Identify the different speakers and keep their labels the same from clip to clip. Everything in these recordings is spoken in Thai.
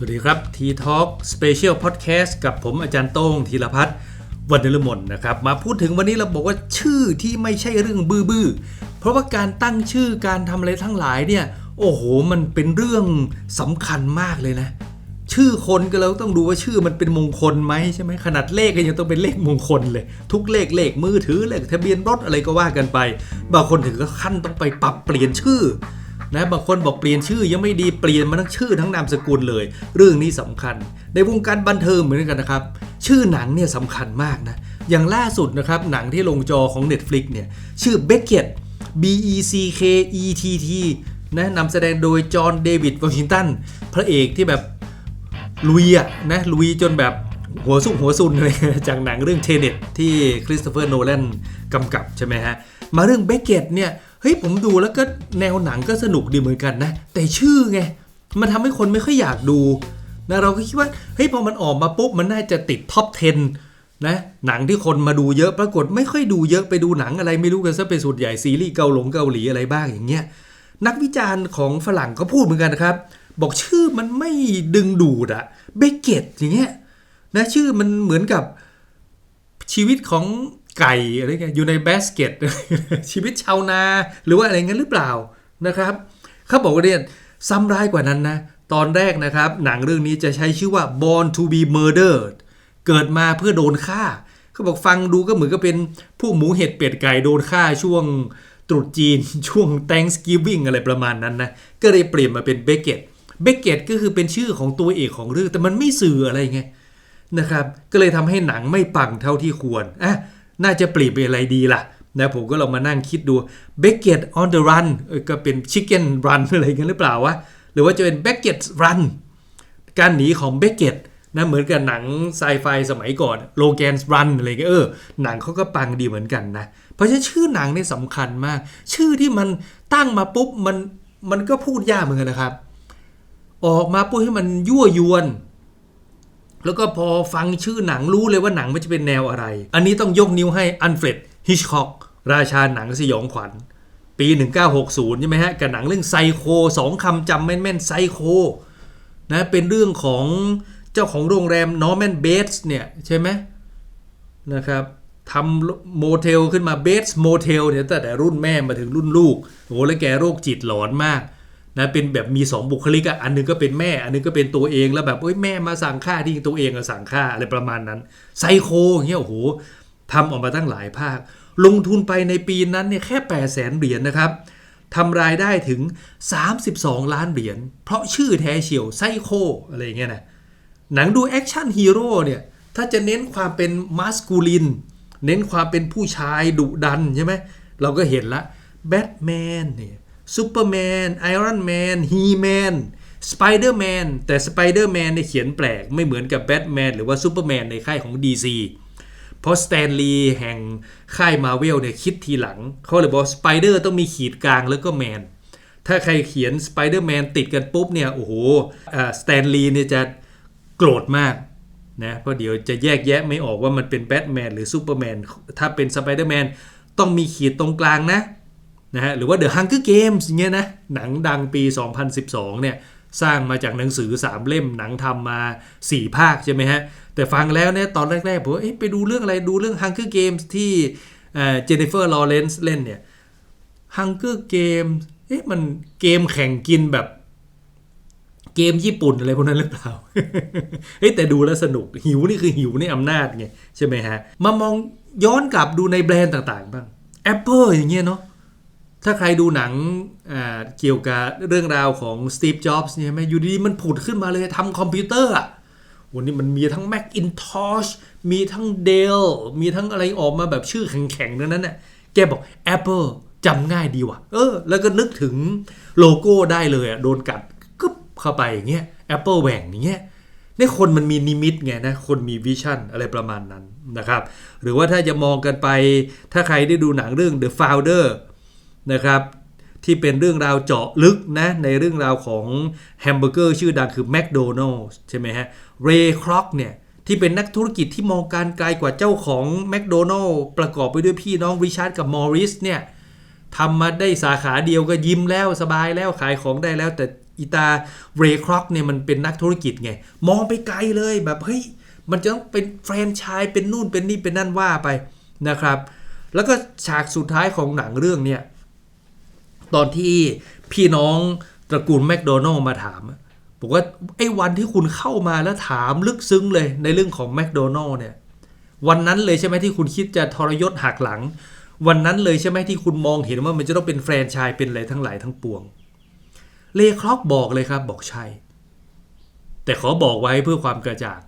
Speaker 1: สวัสดีครับ T Talk Special Podcast กับผมอาจารย์โต้งธีรพัฒน์วันเดลมนนะครับ มาพูดถึงวันนี้เราบอกว่าชื่อที่ไม่ใช่เรื่องบื้อเพราะว่าการตั้งชื่อการทำอะไรทั้งหลายเนี่ย โอ้โห มันเป็นเรื่องสำคัญมากเลยนะ ชื่อคนก็เราต้องดูว่าชื่อมันเป็นมงคลไหมใช่ไหมขนาดเลขก็ยังต้องเป็นเลขมงคลเลย ทุกเลขเลขมือถือเลขทะเบียนรถอะไรก็ว่ากันไป บางคนถึงก็ขั้นต้องไปปรับเปลี่ยนชื่อ นะบางคนบอกเปลี่ยนชื่อยังไม่ดีเปลี่ยนมาทั้งชื่อทั้งนามสกุลเลย เรื่องนี้สำคัญ ในวงการบันเทิงเหมือนกันนะครับ ชื่อหนังเนี่ยสำคัญมากนะอย่างล่าสุดนะครับหนังที่ลงจอของ Netflix เนี่ยชื่อ Beckett B E C K E T T นะนำแสดงโดยจอห์นเดวิดวอชิงตันพระเอกที่แบบลุยอะนะลุยจนแบบ หัวสุกหัวซุนเลยจากหนังเรื่องเทเน็ตที่คริสโตเฟอร์โนแลนกำกับใช่ไหมฮะ มาเรื่องเบเกตเนี่ยเฮ้ยผมดูแล้วก็แนวหนังก็สนุกดีเหมือนกันนะ แต่ชื่อไง มันทำให้คนไม่ค่อยอยากดูนะเราก็คิดว่าเฮ้ยพอมันออกมาปุ๊บมันน่าจะติดท็อป 10 นะ หนังที่คนมาดูเยอะปรากฏไม่ค่อยดูเยอะไปดูหนังอะไรไม่รู้กันซะเป็นส่วนใหญ่ซีรีส์เกาหลงเกาหลีอะไรบ้างอย่างเงี้ยนักวิจารณ์ของฝรั่งก็พูดเหมือนกันนะครับ บอกชื่อมันไม่ดึงดูดอะเบเกตอย่างเงี้ย นะชื่อมันเหมือนกับชีวิตของไก่อะไรเงี้ยอยู่ในบสเกตชีวิตชาวนาหรือว่าอะไรเงี้ยหรือเปล่านะครับเขาบอกว่าเนี่ยซ้ำร้ายกว่านั้นนะ ตอนแรกนะครับ หนังเรื่องนี้จะใช้ชื่อว่า Born to be Murdered เกิดมาเพื่อโดนฆ่า เขาบอกฟังดูก็เหมือนกับเป็นพวกหมูเห็ดเป็ดไก่โดนฆ่าช่วงตรุษจีน ช่วง Thanksgiving อะไรประมาณนั้นนะ ก็เลยเปลี่ยนมาเป็นเบเกตเบเกตก็คือเป็นชื่อของตัวเอกของเรื่อง แต่มันไม่สื่ออะไรไง นะครับ ก็เลยทำให้หนังไม่ปังเท่าที่ควรอะน่าจะเปลี่ยนเป็นอะไรดีล่ะนะผมก็ลองมานั่งคิดดู b e c k e t on the run ก็เป็น chicken run อะไรกันหรือเปล่าวะ หรือว่าจะเป็น b e c k e t run การหนีของ b e c k e t นะเหมือนกับหนังไซไฟสมัยก่อน Logan's Run อะไรเงี้ยเออ หนังเขาก็ปังดีเหมือนกันนะ เพราะฉะนั้นชื่อหนังเนี่ยสำคัญมาก ชื่อที่มันตั้งมาปุ๊บมันมันก็พูดยากเหมือนกันนะครับ ออกมาปุ๊บให้มันยั่วยวน แล้วก็พอฟังชื่อหนังรู้เลยว่าหนังมันจะเป็นแนวอะไร อันนี้ต้องยกนิ้วให้อันเฟรดฮิชคอกราชาหนังสยองขวัญ ปี 1960 ใช่ไหมฮะ กับหนังเรื่องไซโคสองคำจำแม่นๆไซโคนะเป็นเรื่องของเจ้าของโรงแรมนอร์แมนเบสเนี่ย ใช่ไหมนะครับทำโมเทลขึ้นมาเบสโมเทลเนี่ยตั้งแต่รุ่นแม่มาถึงรุ่นลูกโอ้แล้วแกโรคจิตหลอนมาก นะเป็นแบบมี 2 บุคลิกอะอันหนึงก็เป็นแม่ อันหนึงก็เป็นตัวเองแล้วแบบเอ้ยแม่มาสั่งฆ่าที่ตัวเองก็สั่งฆ่าอะไรประมาณนั้นไซโคอย่างเงี้ยโอ้โหทำออกมาตั้งหลายภาค ลงทุนไปในปีนั้นเนี่ยแค่8 0 0แสนเหรียญนะครับทำรายได้ถึง 32 ล้านเหรียญเพราะชื่อแท้เฉียวไซโคอะไรเงี้ยนะหนังดูแอคชั่นฮีโร่เนี่ยถ้าจะเน้นความเป็นมาสคูลิน เน้นความเป็นผู้ชายดุดันใช่ไหมเราก็เห็นละแบทแมนเนี่ย ซูเปอร์แมนไอรอนแมนฮีแมนสไปเดอร์แมนแต่สไปเดอร์แมนเนี่ยเขียนแปลกไม่เหมือนกับแบทแมนหรือว่าซูเปอร์แมนในค่ายของ DC เพราะสแตนลีย์แห่งค่ายมาเวลเนี่ยคิดทีหลัง เขาเลยบอกสไปเดอร์ต้องมีขีดกลางแล้วก็แมนถ้าใครเขียนสไปเดอร์แมนติดกันปุ๊บเนี่ย โอ้โหสแตนลีย์เนี่ยจะโกรธมากนะเพราะเดี๋ยวจะแยกแยะไม่ออกว่ามันเป็นแบทแมนหรือซูเปอร์แมนถ้าเป็นสไปเดอร์แมนต้องมีขีดตรงกลางนะ นะฮะหรือว่า The Hunger Games เงี้ยนะหนังดังปี 2012 เนี่ยสร้างมาจากหนังสือ 3 เล่มหนังทำมา 4 ภาคใช่ไหมฮะ แต่ฟังแล้วเนี่ยตอนแรกๆผมไปดูเรื่องอะไรดูเรื่อง Hunger Games ที่เจนนิเฟอร์ลอเรนซ์เล่นเนี่ย Hunger Games เอ๊ะมันเกมแข่งกินแบบเกมญี่ปุ่นอะไรพวกนั้นหรือเปล่า เฮ้ยแต่ดูแล้วสนุกหิวนี่คือหิวในอำนาจไงใช่ไหมฮะ มามองย้อนกลับดูในแบรนด์ต่างๆบ้าง Apple อย่างเงี้ยเนาะ ถ้าใครดูหนังเกี่ยวกับเรื่องราวของสตีฟจ็อบส์เนี่ยไหมอยู่ดีๆมันผุดขึ้นมาเลยทำคอมพิวเตอร์อะวันนี้มันมีทั้ง Macintosh มีทั้ง Dell มีทั้งอะไรออกมาแบบชื่อแข็งๆนั้นน่ะแกบอก Apple จำง่ายดีว่ะ เออ แล้วก็นึกถึงโลโก้ได้เลยอะ โดนกัดกึ๊บเข้าไปอย่างเงี้ย Apple แหว่งอย่างเงี้ยนี่คนมันมีนิมิตไงนะ คนมีวิชั่นอะไรประมาณนั้นนะครับ หรือว่าถ้าจะมองกันไป ถ้าใครได้ดูหนังเรื่อง The Founder นะครับที่เป็นเรื่องราวเจาะลึกนะในเรื่องราวของแฮมเบอร์เกอร์ชื่อดังคือแม d โดนัล s ใช่ไหมฮะเรย์ครอกเนี่ยที่เป็นนักธุรกิจที่มองการไกลกว่าเจ้าของแม d โดนัล s ประกอบไปด้วยพี่น้องริชาร์ดกับมอริสเนี่ยทำมาได้สาขาเดียวก็ยิ้มแล้วสบายแล้วขายของได้แล้ว แต่อีตาเรย์ครอกเนี่ยมันเป็นนักธุรกิจไง มองไปไกลเลยแบบเฮ้ยมันจะต้องเป็นแฟรนไชส์เป็นนู่นเป็นนี่เป็นนั่นว่าไปนะครับ แล้วก็ฉากสุดท้ายของหนังเรื่องเนี่ย ตอนที่พี่น้องตระกูลแมคโดนัลล์มาถามบอกว่าไอ้วันที่คุณเข้ามาแล้วถามลึกซึ้งเลยในเรื่องของแมคโดนัลล์เนี่ย วันนั้นเลยใช่ไหมที่คุณคิดจะทรยศหักหลัง วันนั้นเลยใช่ไหมที่คุณมองเห็นว่ามันจะต้องเป็นแฟรนไชส์เป็นอะไรทั้งหลายทั้งปวง เลครอกบอกเลยครับบอกใช่ แต่ขอบอกไว้เพื่อความกระจ่าง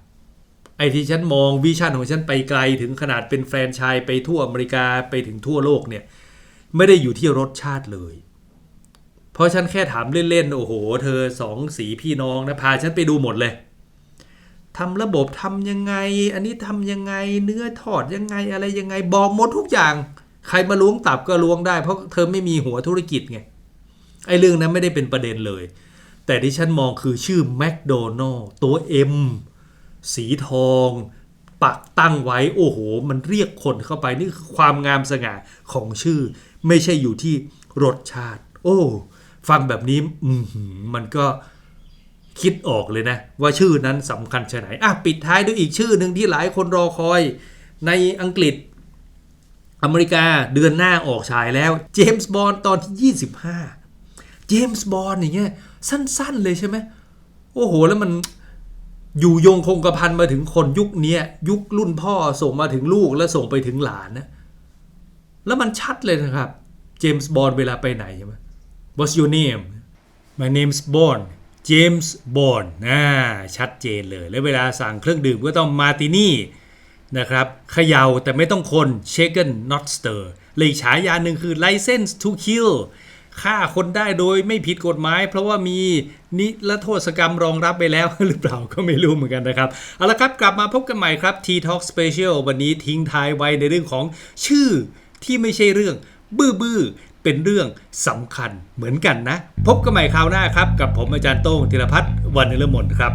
Speaker 1: ไอ้ที่ฉันมองวิชั่นของฉันไปไกลถึงขนาดเป็นแฟรนไชส์ไปทั่วอเมริกาไปถึงทั่วโลกเนี่ย ไม่ได้อยู่ที่รสชาติเลย เพราะฉันแค่ถามเล่นๆ โอ้โห เธอสองสีพี่น้องนะ พาฉันไปดูหมดเลยทำระบบทำยังไง อันนี้ทำยังไง เนื้อทอดยังไงอะไรยังไง บอกหมดทุกอย่าง ใครมาล้วงตับก็ล้วงได้ เพราะเธอไม่มีหัวธุรกิจไง ไอ้เรื่องนั้นไม่ได้เป็นประเด็นเลย แต่ที่ฉันมองคือชื่อแมคโดนัลล์ตัว M สีทองปักตั้งไว้ โอ้โห มันเรียกคนเข้าไปนี่คือความงามสง่าของชื่อ ไม่ใช่อยู่ที่รสชาติ โอ้ ฟังแบบนี้อืมันก็คิดออกเลยนะ ว่าชื่อนั้นสำคัญชไหนอะปิดท้ายด้วยอีกชื่อหนึ่งที่หลายคนรอคอยในอังกฤษ อเมริกาเดือนหน้าออกฉายแล้วเจมส์บอนด์ตอนที่ 25 เจมส์บอนด์อย่างเงี้ยสั้นๆเลยใช่ไหมโอ้โห แล้วมันอยู่ยงคงกระพันมาถึงคนยุคนี้ยุครุ่นพ่อส่งมาถึงลูกแล้วส่งไปถึงหลานนะแล้วมันชัดเลยนะครับ เจมส์บอนด์เวลาไปไหนใช่ไหม What's your name My name's Bond James Bond อ่าชัดเจนเลย แล้วเวลาสั่งเครื่องดื่มก็ต้องมาตินี่นะครับเขย่าแต่ไม่ต้องคน shaken not stir เลยอีกฉายาหนึ่งคือ license to kill ฆ่าคนได้โดยไม่ผิดกฎหมาย เพราะว่ามีนิรโทษกรรมรองรับไปแล้วหรือเปล่าก็ไม่รู้เหมือนกันนะครับ เอาละครับกลับมาพบกันใหม่ครับ T Talk Special วันนี้ทิ้งท้ายไว้ในเรื่องของชื่อที่ไม่ใช่เรื่อง บื้อบ้อ เป็นเรื่องสำคัญเหมือนกันนะ พบกันใหม่คราวหน้าครับ กับผมอาจารย์โต้งธีรพัฒน์วันนฤมนครับ